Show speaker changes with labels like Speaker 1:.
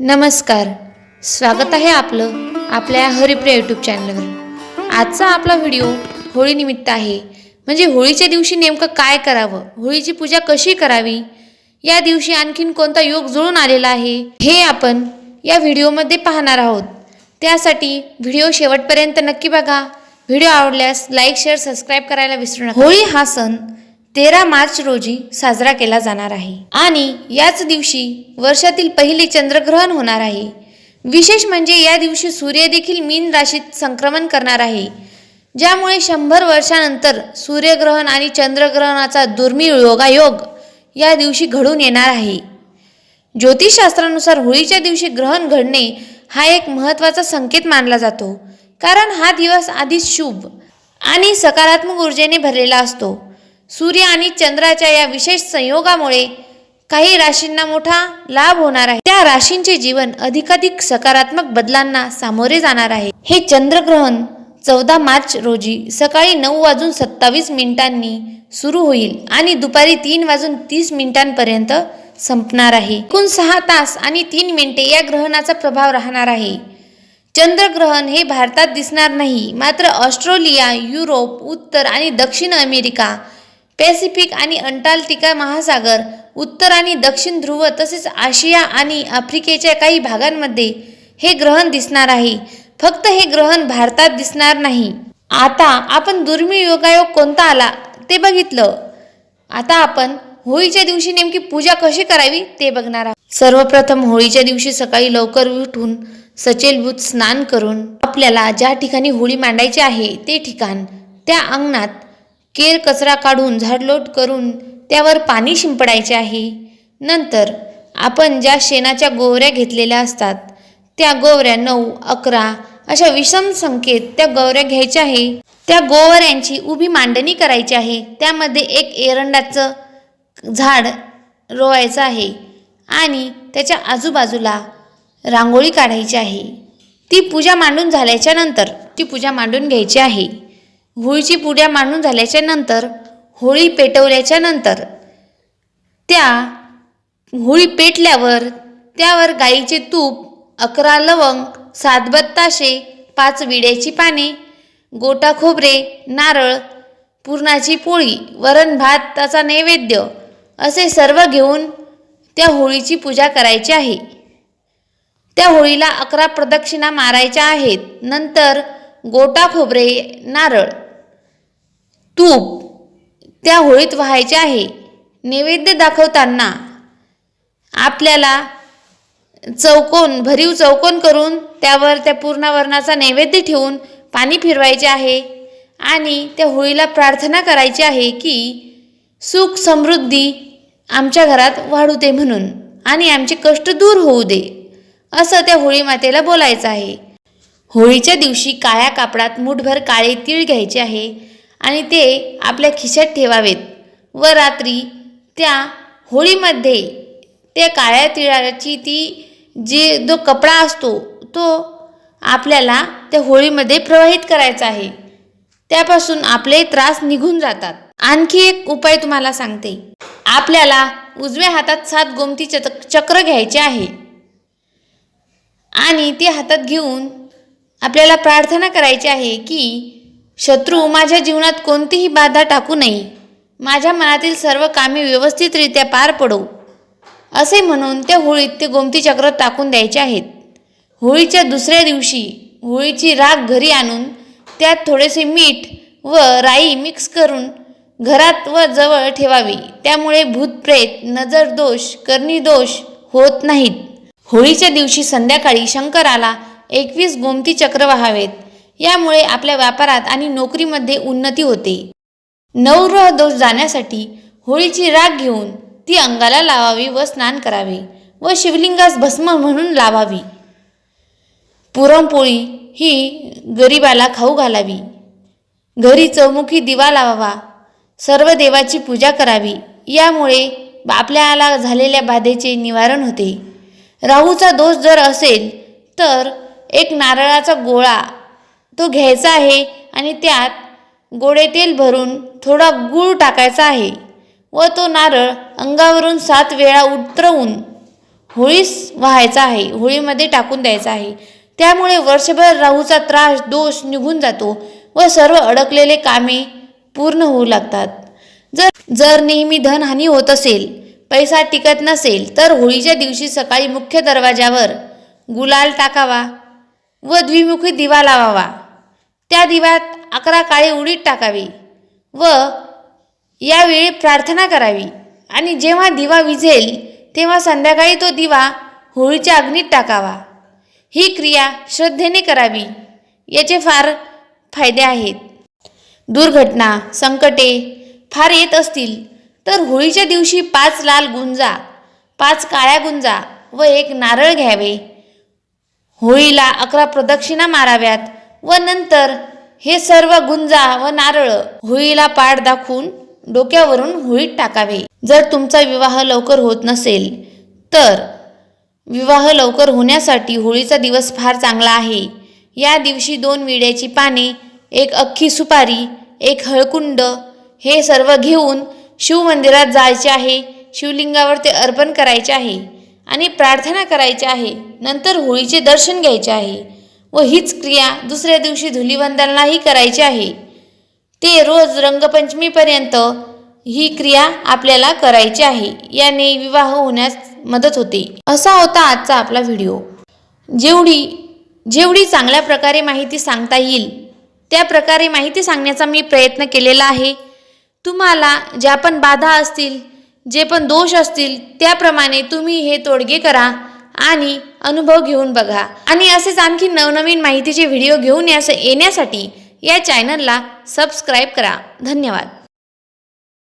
Speaker 1: नमस्कार. स्वागत आहे आपलं आपल्या हरिप्रिया यूट्यूब चॅनलवर आजचा आपला व्हिडिओ होळीनिमित्त आहे. म्हणजे होळीच्या दिवशी नेमकं काय करावं? होळीची पूजा कशी करावी? या दिवशी आणखीन कोणता योग जुळून आलेला आहे? हे आपण या व्हिडिओमध्ये पाहणार आहोत. त्यासाठी व्हिडिओ शेवटपर्यंत नक्की बघा. व्हिडिओ आवडल्यास लाईक शेअर सबस्क्राईब करायला विसरू नका. होळी हा सण तेरा मार्च रोजी साजरा केला जाणार आहे. आणि याच दिवशी वर्षातील पहिले चंद्रग्रहण होणार आहे. विशेष म्हणजे या दिवशी सूर्य देखील मीन राशीत संक्रमण करणार आहे. ज्यामुळे शंभर वर्षानंतर सूर्यग्रहण आणि चंद्रग्रहणाचा दुर्मिळ योगायोग या दिवशी घडून येणार आहे. ज्योतिषशास्त्रानुसार होळीच्या दिवशी ग्रहण घडणे हा एक महत्त्वाचा संकेत मानला जातो. कारण हा दिवस आधीच शुभ आणि सकारात्मक ऊर्जेने भरलेला असतो. सूर्य आणि चंद्राच्या या विशेष संयोगामुळे काही राशींना मोठा लाभ होणार आहे. त्या राशींचे जीवन अधिकाधिक सकारात्मक बदलांना सामोरे जाणार आहे. हे चंद्रग्रहण चौदा मार्च रोजी सकाळी नऊ वाजून सत्तावीस मिनिटांनी सुरू होईल आणि दुपारी तीन वाजून तीस मिनिटांपर्यंत संपणार आहे. एकूण सहा तास आणि तीन मिनिटे या ग्रहणाचा प्रभाव राहणार आहे. चंद्रग्रहण हे भारतात दिसणार नाही. मात्र ऑस्ट्रेलिया युरोप उत्तर आणि दक्षिण अमेरिका पॅसिफिक आणि अंटार्क्टिका महासागर उत्तर आणि दक्षिण ध्रुव तसेच आशिया आणि आफ्रिकेच्या काही भागांमध्ये हे ग्रहण दिसणार आहे. फक्त हे ग्रहण भारतात दिसणार नाही. आता आपण दुर्मिळ योगायोग कोणता आला ते बघितलं. आता आपण होळीच्या दिवशी नेमकी पूजा कशी करावी ते बघणार आहोत. सर्वप्रथम होळीच्या दिवशी सकाळी लवकर उठून सचेलभूत स्नान करून आपल्याला ज्या ठिकाणी होळी मांडायची आहे ते ठिकाण त्या अंगणात केर कचरा काढून झाडलोट करून त्यावर पाणी शिंपडायचे आहे. नंतर आपण ज्या शेणाच्या गोवऱ्या घेतलेल्या असतात त्या गोवऱ्या नऊ अकरा अशा विषम संख्येत त्या गोवऱ्या घ्यायच्या आहे. त्या गोवऱ्यांची उभी मांडणी करायची आहे. त्यामध्ये एक एरंडाचं झाड रोवायचं आहे आणि त्याच्या आजूबाजूला रांगोळी काढायची आहे. ती पूजा मांडून झाल्याच्यानंतर ती पूजा मांडून घ्यायची आहे. होळीची पूजा मांडून झाल्याच्यानंतर होळी पेटवल्याच्या नंतर. त्या होळी पेटल्यावर त्यावर गाईचे तूप अकरा लवंग सात बत्ताशे पाच विड्याची पाने गोटा खोबरे नारळ पुरणाची पोळी वरण भात त्याचा नैवेद्य असे सर्व घेऊन त्या होळीची पूजा करायची आहे. त्या होळीला अकरा प्रदक्षिणा मारायच्या आहेत. नंतर गोटा खोबरे नारळ तूप त्या होळीत व्हायचे आहे. नैवेद्य दाखवताना आपल्याला चौकोन भरीव चौकोन करून त्यावर त्या पूर्णावरणाचा नैवेद्य ठेवून पाणी फिरवायचे आहे. आणि त्या होळीला प्रार्थना करायची आहे की सुख समृद्धी आमच्या घरात वाढू दे म्हणून आणि आमचे कष्ट दूर होऊ दे असं त्या होळी मातेला बोलायचं आहे. होळीच्या दिवशी काळ्या कापडात मुठभर काळे तीळ घ्यायचे आहे. आणि ते आपल्या खिशात ठेवावेत. व रात्री त्या होळीमध्ये त्या काळ्या तिळाची ती जी जो कपडा असतो तो आपल्याला त्या होळीमध्ये प्रवाहित करायचा आहे. त्यापासून आपले त्रास निघून जातात. आणखी एक उपाय तुम्हाला सांगते. आपल्याला उजव्या हातात सात गोमती चक चक्र घ्यायचे आहे. आणि ते हातात घेऊन आपल्याला प्रार्थना करायची आहे की शत्रू माझ्या जीवनात कोणतीही बाधा टाकू नये. माझ्या मनातील सर्व कामे व्यवस्थितरित्या पार पडो. असे म्हणून त्या होळीत ते गोमती चक्र टाकून द्यायचे आहेत. होळीच्या दुसऱ्या दिवशी होळीची राख घरी आणून त्यात थोडेसे मीठ व राई मिक्स करून घरात व जवळ ठेवावी. त्यामुळे भूतप्रेत नजर दोष करणी दोष होत नाहीत. होळीच्या दिवशी संध्याकाळी शंकराला एकवीस गोमती चक्र व्हावेत. यामुळे आपल्या व्यापारात आणि नोकरीमध्ये उन्नती होते. नवग्रह दोष जाण्यासाठी होळीची राख घेऊन ती अंगाला लावावी व स्नान करावे व शिवलिंगास भस्म म्हणून लावावी पुरणपोळी ही गरिबाला खाऊ घालावी. घरी चौमुखी दिवा लावावा. सर्व देवाची पूजा करावी. यामुळे आपल्याला झालेल्या बाधेचे निवारण होते. राहूचा दोष जर असेल तर एक नारळाचा गोळा तो घ्यायचा आहे आणि त्यात गोडे तेल भरून थोडा गूळ टाकायचा आहे व तो नारळ अंगावरून सात वेळा उतरवून होळीस व्हायचा आहे. होळीमध्ये टाकून द्यायचा आहे. त्यामुळे वर्षभर राहूचा त्रास दोष निघून जातो व सर्व अडकलेले कामे पूर्ण होऊ लागतात. जर जर नेहमी धनहानी होत असेल पैसा टिकत नसेल तर होळीच्या दिवशी सकाळी मुख्य दरवाजावर गुलाल टाकावा. व द्विमुखी दिवा लावावा. त्या दिव्यात अकरा काळे उडीत टाकावी व यावेळी प्रार्थना करावी. आणि जेव्हा दिवा विझेल तेव्हा संध्याकाळी तो दिवा होळीच्या अग्नीत टाकावा. ही क्रिया श्रद्धेने करावी. याचे फार फायदे आहेत. दुर्घटना संकटे फार येत असतील तर होळीच्या दिवशी पाच लाल गुंजा पाच काळ्या गुंजा व एक नारळ घ्यावे. होळीला अकरा प्रदक्षिणा माराव्यात व नंतर हे सर्व गुंजा व नारळ होळीला पाड दाखवून डोक्यावरून होळीत टाकावे. जर तुमचा विवाह लवकर होत नसेल तर विवाह लवकर होण्यासाठी होळीचा दिवस फार चांगला आहे. या दिवशी दोन विड्याची पाने एक अख्खी सुपारी एक हळकुंड हे सर्व घेऊन शिवमंदिरात जायचे आहे. शिवलिंगावर ते अर्पण करायचे आहे. आणि प्रार्थना करायची आहे. नंतर होळीचे दर्शन घ्यायचे आहे व हीच क्रिया दुसऱ्या दिवशी धुलिवंदनालाही करायची आहे. ते रोज रंगपंचमीपर्यंत ही क्रिया आपल्याला करायची आहे. याने विवाह होण्यास मदत होते. असा होता आजचा आपला व्हिडिओ. जेवढी जेवढी चांगल्या प्रकारे माहिती सांगता येईल त्या प्रकारे माहिती सांगण्याचा मी प्रयत्न केलेला आहे. तुम्हाला ज्या पण बाधा असतील जे पण दोष असतील त्याप्रमाणे तुम्ही हे तोडगे करा आणि अनुभव घेऊन बघा. आणि असेच आणखी नवनवीन माहितीचे व्हिडिओ घेऊन यास येण्यासाठी या चॅनलला सबस्क्राईब करा. धन्यवाद.